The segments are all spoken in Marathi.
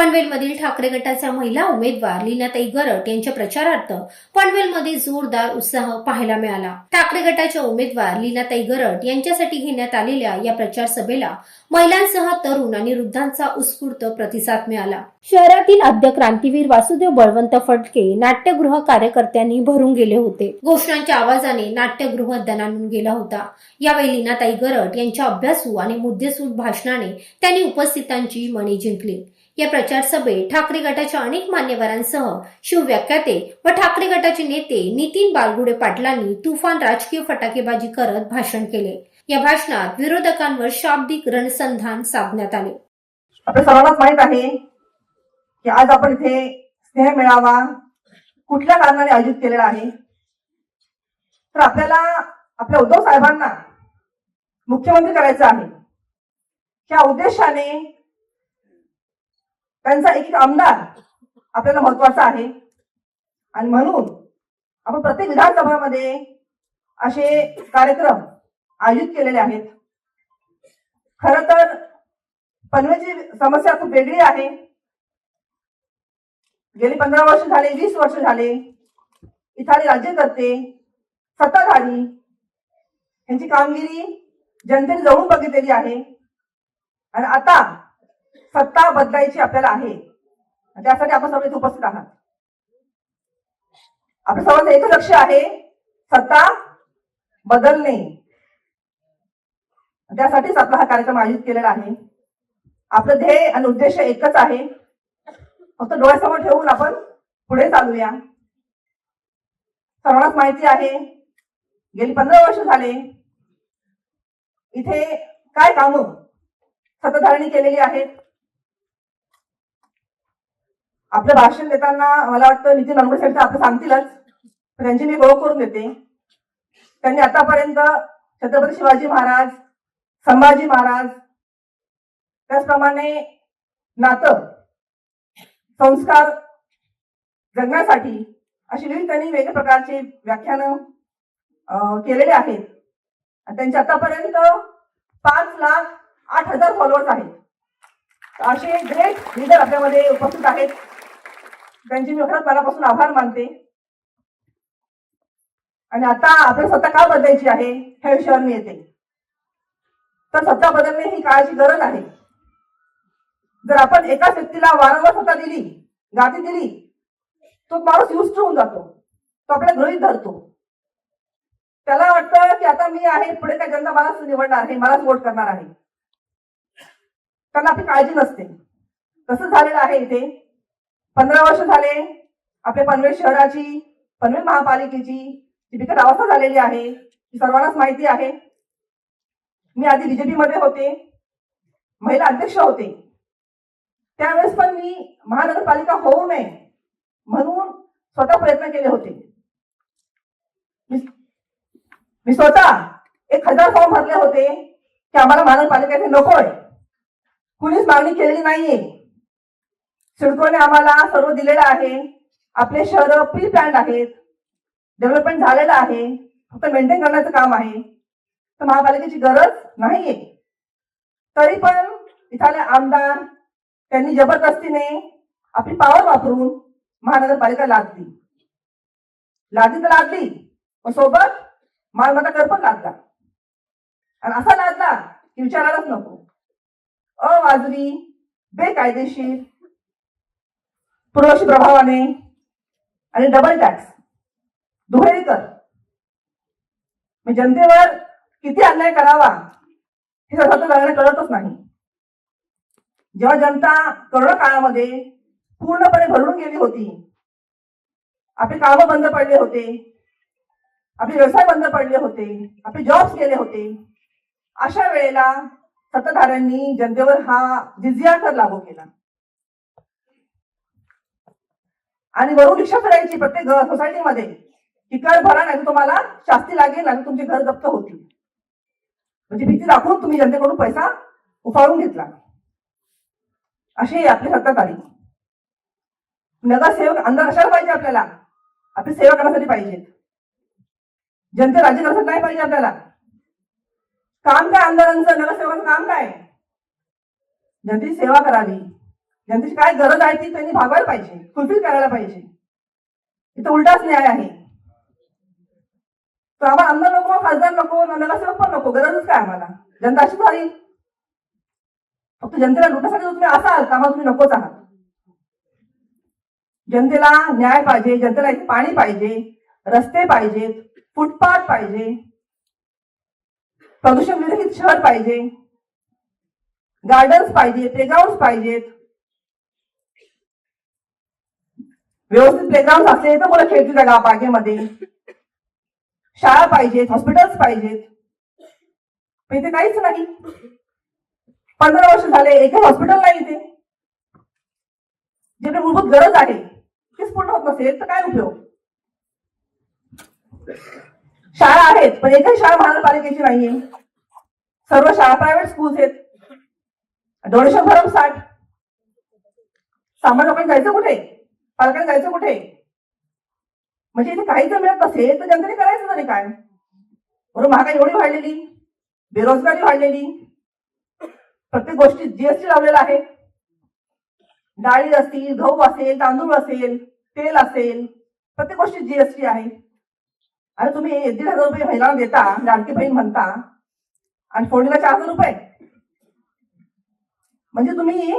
पनवेलमधील ठाकरे गटाच्या महिला उमेदवार लीनाताई गरट यांच्या प्रचारार्थ पनवेलमध्ये जोरदार उत्साह पाहायला मिळाला. ठाकरे गटाच्या उमेदवार लीनाताई गरट यांच्यासाठी घेण्यात आलेल्या या प्रचार सभेला महिलांसह तरुण आणि वृद्धांचा उत्स्फूर्त प्रतिसाद मिळाला. शहरातील आद्य क्रांतीवीर वासुदेव बळवंत फटके नाट्यगृह कार्यकर्त्यांनी भरून गेले होते. घोषणांच्या आवाजाने नाट्यगृह दणानून गेला होता. यावेळी लीनाताई गरट यांच्या अभ्यासू आणि मुद्देसूद भाषणाने त्यांनी उपस्थितांची मने जिंकली. या प्रचार सभेत ठाकरे गटाच्या अनेक मान्यवरांसह शिवव्याख्याते व ठाकरे गटाचे नेते नितीन बालगुडे पाटलांनी तुफान राजकीय फटाकेबाजी करत भाषण केले. या भाषणात विरोधकांवर शाब्दिक रणसंधान साधण्यात आले. आपल्या सर्वांनाच माहीत आहे की आज आपण इथे स्नेह मेळावा कुठल्या कारणाने आयोजित केलेला आहे? तर आपल्याला आपल्या उद्धव साहेबांना मुख्यमंत्री करायचं आहे. त्या उद्देशाने त्यांचा एक एक आमदार आपल्याला महत्त्वाचा आहे. आणि म्हणून आपण प्रत्येक विधानसभामध्ये असे कार्यक्रम आयोजित केलेले आहेत. खर तर पनवेलची समस्या खूप वेगळी आहे. गेली पंधरा वर्ष झाले वीस वर्ष झाले. इथाली राज्यकर्ते सत्ताधारी यांची कामगिरी जनतेने जवळून बघितलेली आहे. आणि आता सत्ता बदलायची आपल्याला आहे. त्यासाठी आपण सर्व उपस्थित आहात. आपल्या सर्वांचं एक लक्ष आहे सत्ता बदलणे. त्यासाठीच आपला हा कार्यक्रम आयोजित केलेला आहे. आपलं ध्येय आणि उद्देश एकच आहे. फक्त डोळ्यासमोर ठेवून आपण पुढे चालूया. सर्वांनाच माहिती आहे गेली पंधरा वर्ष झाले. इथे काय कामं सत्ताधारणी केलेली आहेत? आपलं भाषण देताना मला वाटतं नितीन अनवडे साहेब तर आपलं सांगतीलच. त्यांची मी ओळख करून देते. त्यांनी आतापर्यंत छत्रपती शिवाजी महाराज संभाजी महाराज त्याचप्रमाणे नातं संस्कार जगण्यासाठी अशी विविध त्यांनी वेगळ्या प्रकारचे व्याख्यानं केलेले आहेत. त्यांचे आतापर्यंत पाच लाख आठ हजार फॉलोअर्स आहेत. असे ग्रेट लीडर आपल्यामध्ये उपस्थित आहेत. त्यांचे मी खरंच मनापासून आभार मानते. आणि आता आपण सत्ता का बदलायची आहे ह्या विषयावर मी येते. तर सत्ता बदलणे ही काळाची गरज आहे. जर आपण एकाच व्यक्तीला वारंवार सत्ता दिली गादी दिली तो माणूस युस्ट होऊन जातो. तो आपल्या गृहित धरतो. त्याला वाटतं की आता मी आहे पुढे त्या जनता मलाच निवडणार आहे मलाच वोट करणार आहे. त्यांना आपली काळजी नसते. तसं झालेलं आहे इथे. पंधरा वर्ष झाले आपल्या पनवेल शहराची पनवेल महापालिकेची जी बिकट अवस्था झालेली आहे ती सर्वांनाच माहिती आहे. मी आधी बीजेपी मध्ये होते महिला अध्यक्ष होते. त्यावेळेस पण मी महानगरपालिका होऊ नये म्हणून स्वतः प्रयत्न केले होते. मी- मी स्वतः एक हजार फॉर्म भरले होते की आम्हाला महानगरपालिका इथे नकोय. कुणीच मागणी केलेली नाहीये. सिडकोने आम्हाला सर्व दिलेलं आहे. आपले शहर प्री प्लॅन्ड आहेत. डेव्हलपमेंट झालेलं आहे. फक्त मेंटेन करण्याचं काम आहे. तर महापालिकेची गरज नाहीये. तरी पण इथले आमदार त्यांनी जबरदस्तीने आपली पावर वापरून महानगरपालिका लादली. लादली तर लादली पण सोबत मालमत्ता कर पण लादला. आणि असा लादला की विचारायलाच नको. अवाजवी बेकायदेशीर पूर्वशी प्रभावाने आणि डबल टॅक्स दुहेरी कर. जनतेवर किती अन्याय करावा हे सतत लागणे कळतच नाही. जेव्हा जनता करोना काळामध्ये पूर्णपणे भरून गेली होती आपले कामं बंद पडले होते आपले व्यवसाय बंद पडले होते आपले जॉब्स गेले होते अशा वेळेला सत्ताधाऱ्यांनी जनतेवर हा जिजिया कर लागू केला. आणि वरून रिक्षा फिरायची प्रत्येक सोसायटीमध्ये की कर भरा नाही तर तुम्हाला शास्ती लागेल आणि तुमचे घर जप्त होतील. म्हणजे भीती दाखवून तुम्ही जनतेकडून पैसा उफाळून घेतला. अशी आपली सत्ता आली नगरसेवक अंधार कशाला पाहिजे आपल्याला. आपली सेवा करण्यासाठी पाहिजेत जनते राज्य करण्यासाठी नाही पाहिजे आपल्याला. काम काय आमदारांचं? नगरसेवकाचं काम काय? जनतेची सेवा करावी. जनतेची काय गरज आहे ती त्यांनी भागवायला पाहिजे फुलफिल करायला पाहिजे. इथं उलटाच न्याय आहे. तर आम्हाला आमदार नको खासदार नको नगरसेवक पण नको गरजच काय आम्हाला? जनता अशीच राहील फक्त जनतेला लुटासाठी तुम्ही असाल तर आम्हाला तुम्ही नकोच आहात. जनतेला न्याय पाहिजे जनतेला इथे पाणी पाहिजे रस्ते पाहिजेत फुटपाथ पाहिजे प्रदूषण विरहित शहर पाहिजे गार्डन्स पाहिजे प्लेग्राऊंड पाहिजेत व्यवस्थित प्लेग्राऊंड असले तर मुलं खेळतील जागा बागेमध्ये. शाळा पाहिजेत हॉस्पिटल्स पाहिजेत. पण इथे काहीच नाही. पंधरा वर्ष झाले एकही हॉस्पिटल नाही इथे. जे मूलभूत गरज आहे तीच पूर्ण होत नसेल तर काय उपयोग? शाळा आहेत पण एकही शाळा महानगरपालिकेची नाहीये. सर्व शाळा प्रायव्हेट स्कूल्स आहेत. डोनेशन भरमसाठ. सामान्य लोकांनी जायचं कुठे? पालकांनी जायचं कुठे? म्हणजे इथे काहीच मिळत नसेल तर जनतेने करायचं तरी काय? बरोबर महागाई एवढी वाढलेली बेरोजगारी वाढलेली. प्रत्येक गोष्टी जीएसटी लावलेला आहे. डाळी असतील गहू असेल तांदूळ असेल तेल असेल प्रत्येक गोष्टी जीएसटी आहे. आणि तुम्ही एक दीड हजार रुपये महिलांना देता लाडकी बहीण म्हणता आणि फोडणीला चार हजार रुपये. म्हणजे तुम्ही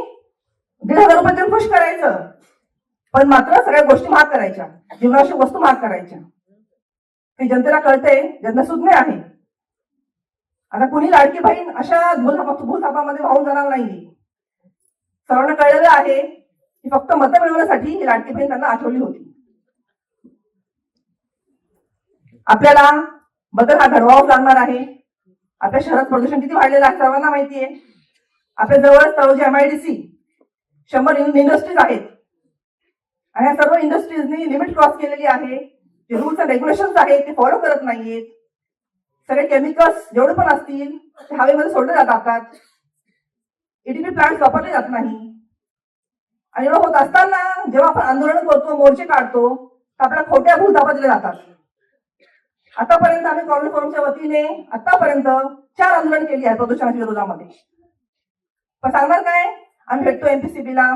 दीड हजार रुपये देऊन खुश करायचं. पण मात्र सगळ्या गोष्टी महाग करायच्या. जीवनावश्यक वस्तू महाग करायच्या. ते जनतेला कळते जनता सुज्ञ आहे. आता कुणी लाडकी बहीण अशा भूलथापामध्ये वाहून जाणार नाही सर्वांना कळलेलं आहे की फक्त मतं मिळवण्यासाठी ही लाडकी बहीण त्यांना आठवली होती. आपल्याला बदल हा घडवावाच लागणार आहे. आपल्या शहरात प्रदूषण किती वाढलेलं आहे सर्वांना माहिती आहे आपल्या जवळ तळोजी एमआयडीसी शंभर इंडस्ट्रीज आहेत. आणि या सर्व इंडस्ट्रीजनी लिमिट क्रॉस केलेली आहे. जे रूल्स अँड रेग्युलेशन्स आहेत ते फॉलो करत नाहीयेत. सगळे केमिकल्स जेवढे पण असतील ते हवेमध्ये सोडले जातात. एटीपी प्लांट वापरले जात नाही. आणि एवढं होत असताना जेव्हा आपण आंदोलन करतो मोर्चे काढतो तर आपल्या खोट्या भूल दिल्या जातात. आतापर्यंत आम्ही कॉर्नर फोरमच्या वतीने आतापर्यंत चार आंदोलन केली आहे प्रदूषणाच्या विरोधामध्ये. पण सांगणार काय? आम्ही भेटतो एमपीसीबीला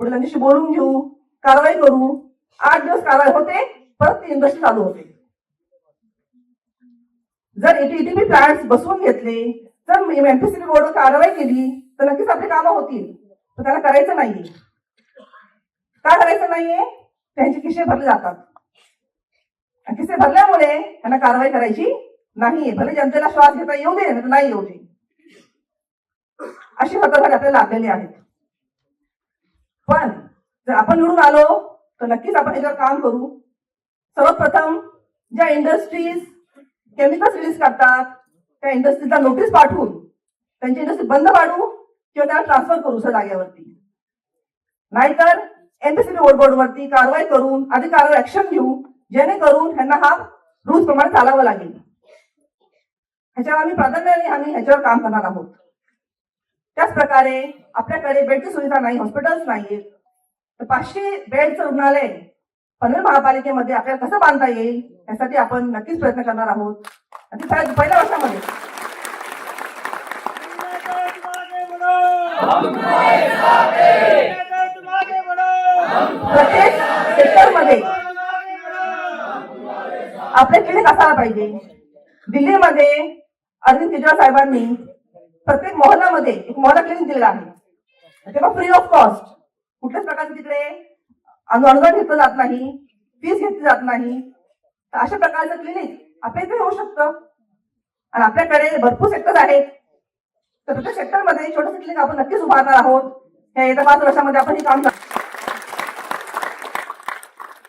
पुढे त्यांच्याशी बोलून घेऊ. कारवाई करू. आठ दिवस कारवाई होते परत ती इंडस्ट्री चालू होते. जर एटीपी प्लांट्स बसवून घेतले जर एमपीसी बोर्ड कारवाई केली तर नक्कीच आपली कामं होतील. पण त्याला करायचं नाहीये. का करायचं नाहीये? त्यांचे किस्से भरले जातात. किस्से भरल्यामुळे त्यांना कारवाई करायची नाहीये. भले जनतेला श्वास घेता येऊ दे नाही तर नाही येऊ दे. अशी सत्ताधारी आपल्याला लागलेली आहेत पण जर आपण निवडून आलो तर नक्कीच आपण याच्यावर काम करू. सर्वप्रथम ज्या इंडस्ट्रीज केमिकल्स रिलीज करतात त्या इंडस्ट्रीजला नोटीस पाठवून त्यांची इंडस्ट्री बंद पाडू किंवा त्याला ट्रान्सफर करू सर जागेवरती. नाहीतर एमपीसीबी बोर्ड वरती कारवाई करून अधिकाऱ्यावर ऍक्शन घेऊ जेणेकरून ह्यांना हा रूल्स प्रमाणे चालावं लागेल. ह्याच्यावर आम्ही प्राधान्याने आम्ही ह्याच्यावर काम करणार आहोत. त्याच प्रकारे आपल्याकडे बेडची सुविधा नाही हॉस्पिटल्स नाहीत पाचशे बेडचं रुग्णालय पनवेल महापालिकेमध्ये आपल्याला कसं बांधता येईल यासाठी आपण नक्कीच प्रयत्न करणार आहोत. आणि पहिल्या वर्षामध्ये प्रत्येक सेक्टरमध्ये आपले क्लिनिक असायला पाहिजे. दिल्लीमध्ये अरविंद केजरीवाल साहेबांनी प्रत्येक मोहल्ल्यामध्ये एक मोहल्ला क्लिनिक दिलेला आहे. तेव्हा फ्री ऑफ कॉस्ट कुठल्याच प्रकारचे तिकडे अनुदान घेतलं जात नाही फीस घेतली जात नाही. तर अशा प्रकारचं क्लिनिक आपल्या इथे होऊ शकतं. आणि आपल्याकडे भरपूर सेक्टर आहेत. तर प्रत्येक सेक्टरमध्ये छोटंसं क्लिनिक आपण नक्कीच उभारणार आहोत. या येत्या पाच वर्षामध्ये आपण हे काम करणार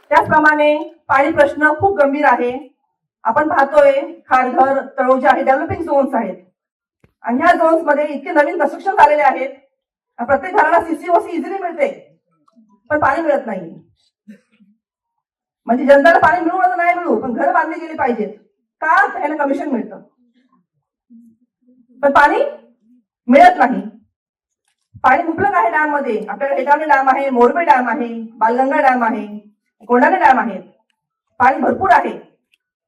त्याचप्रमाणे पाणी प्रश्न खूप गंभीर आहे. आपण पाहतोय खारघर तळोजा आहे डेव्हलपिंग झोन्स आहेत. आणि ह्या झोन्समध्ये इतके नवीन कन्स्ट्रक्शन झालेले आहेत. प्रत्येक घराला सीसीओसी इझिली मिळते. पण पाणी मिळत नाही. म्हणजे जनताला पाणी मिळू नाही मिळू पण घर बांधले गेले पाहिजेत. का? त्याला ह्याला कमिशन मिळतं. पण पाणी मिळत नाही. पाणी मुबलक आहे डॅममध्ये आपल्याकडे एटावली डॅम आहे मोरबे डॅम आहे बालगंगा डॅम आहे कोंढाणे डॅम आहेत. पाणी भरपूर आहे.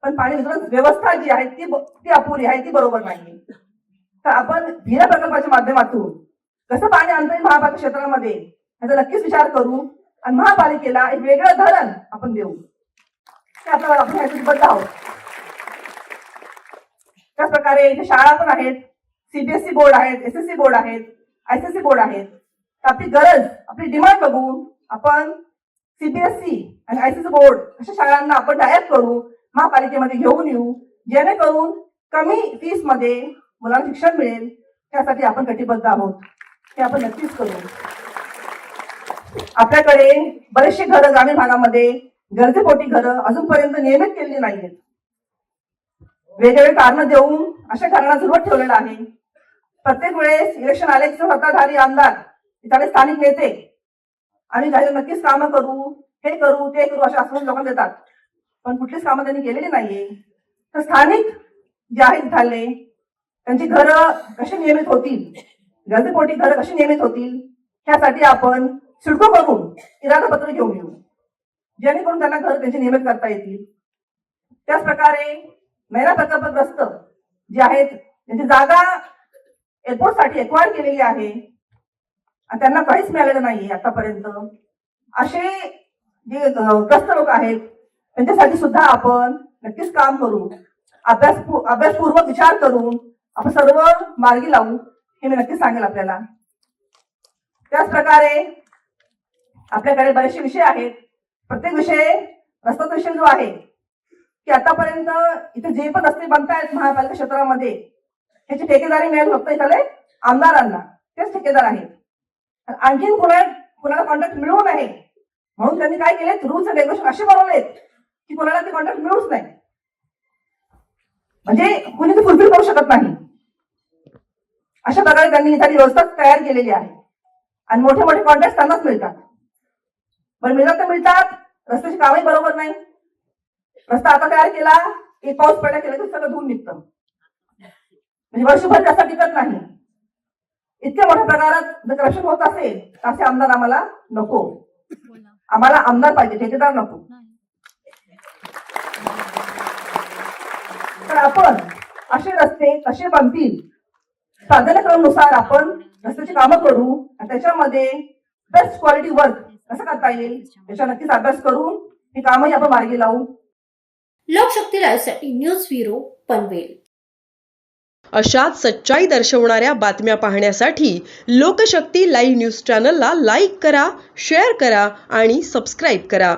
पण पाणी वितरण व्यवस्था जी आहे ती ती अपुरी आहे ती बरोबर नाही. तर आपण भिरा प्रकल्पाच्या माध्यमातून कसं पाणी आणता येईल महापालिका क्षेत्रामध्ये? याचा नक्कीच विचार करू. आणि महापालिकेला एक वेगळं धरण आपण देऊ. ते आपल्याला आपण बद्ध आहोत त्याच प्रकारे इथे शाळा पण आहेत. सीबीएसई बोर्ड आहेत एस एस सी बोर्ड आहेत आयसीएससी बोर्ड आहेत. तर आपली गरज आपली डिमांड बघून आपण सीबीएसई आणि आयसीएससी बोर्ड अशा शाळांना आपण डायरेक्ट करू महापालिकेमध्ये घेऊन येऊ. जेणेकरून कमी फीसमध्ये मुलांना शिक्षण मिळेल. त्यासाठी आपण कटिबद्ध आहोत. हे आपण नक्कीच करू. आपल्याकडे बरेचसे घरं ग्रामीण भागामध्ये गरजेपोटी घरं अजूनपर्यंत नियमित केलेली नाहीयेत. वेगवेगळे कारण देऊन अशा कारणांना सुरुवात ठेवलेलं आहे. प्रत्येक वेळेस इलेक्शन आले की सत्ताधारी आमदार त्याने स्थानिक नेते आणि जाहीर नक्कीच कामं करू हे करू ते करू अशा आश्वासन लोकांना देतात. पण कुठलीच कामं त्यांनी केलेली नाहीये. तर स्थानिक जे आहेत झाले त्यांची घरं कशी नियमित होतील? गरजेपोटी घरं कशी नियमित होतील ह्यासाठी आपण सिडको बघून इरादा पत्र घेऊन येऊ जेणेकरून त्यांना घर त्यांचे नियमित करता येतील. त्याच प्रकारे महिला प्रकल्पग्रस्त जे आहेत त्यांची जागा एअरपोर्टसाठी एक्वायर केलेली आहे. आणि त्यांना काहीच मिळालेलं नाही आतापर्यंत. असे जे ग्रस्त लोक आहेत त्यांच्यासाठी सुद्धा आपण नक्कीच काम करू. अभ्यास अभ्यासपूर्वक विचार करून आपण सर्व मार्गी लावू. हे मी नक्की सांगेल आपल्याला. त्याच प्रकारे आपल्याकडे बरेचसे विषय आहेत. प्रत्येक विषय रस्ता विषय जो आहे की आतापर्यंत इथे जे पण रस्ते बनतायत महापालिका क्षेत्रामध्ये त्याची ठेकेदारी मिळेल फक्त इथले आमदारांना. तेच ठेकेदार आहेत. आणखीन कुणा कुणाला कॉन्ट्रॅक्ट मिळू नये म्हणून त्यांनी काय केले रूल्स अँड रेग्युलेशन असे बनवलेत की कुणाला ते कॉन्ट्रॅक्ट मिळूच नाही. म्हणजे कुणी ते फुलफिल करू शकत नाही. अशा प्रकारे त्यांनी इथली व्यवस्थाच तयार केलेली आहे. आणि मोठे मोठे कॉन्ट्रॅक्ट त्यांनाच मिळतात. पण मिळतात तर मिळतात रस्त्याची कामही बरोबर नाही. रस्ता आता तयार केला एक पाऊस पडला केला की सगळं धुवून निघतं. म्हणजे वर्षभर त्याचा टिकत नाही. इतक्या मोठ्या प्रकारात जर करप्शन होत असेल तर असे आमदार आम्हाला नको. आम्हाला आमदार पाहिजे ठेकेदार नको. तर आपण असे रस्ते कसे बनतील प्राधान्यक्रमानुसार आपण रस्त्याची कामं करू आणि त्याच्यामध्ये बेस्ट क्वालिटी वर्क कसं करता येईल याचा नक्कीच अभ्यास करून ही कामही आपण मार्गी लावू. लोकशक्ती लाईव्हसाठी न्यूज ब्युरो पनवेल. अशाच सच्चाई दर्शवणाऱ्या बातम्या पाहण्यासाठी लोकशक्ती लाईव्ह न्यूज चॅनलला लाईक करा शेअर करा आणि सबस्क्राईब करा.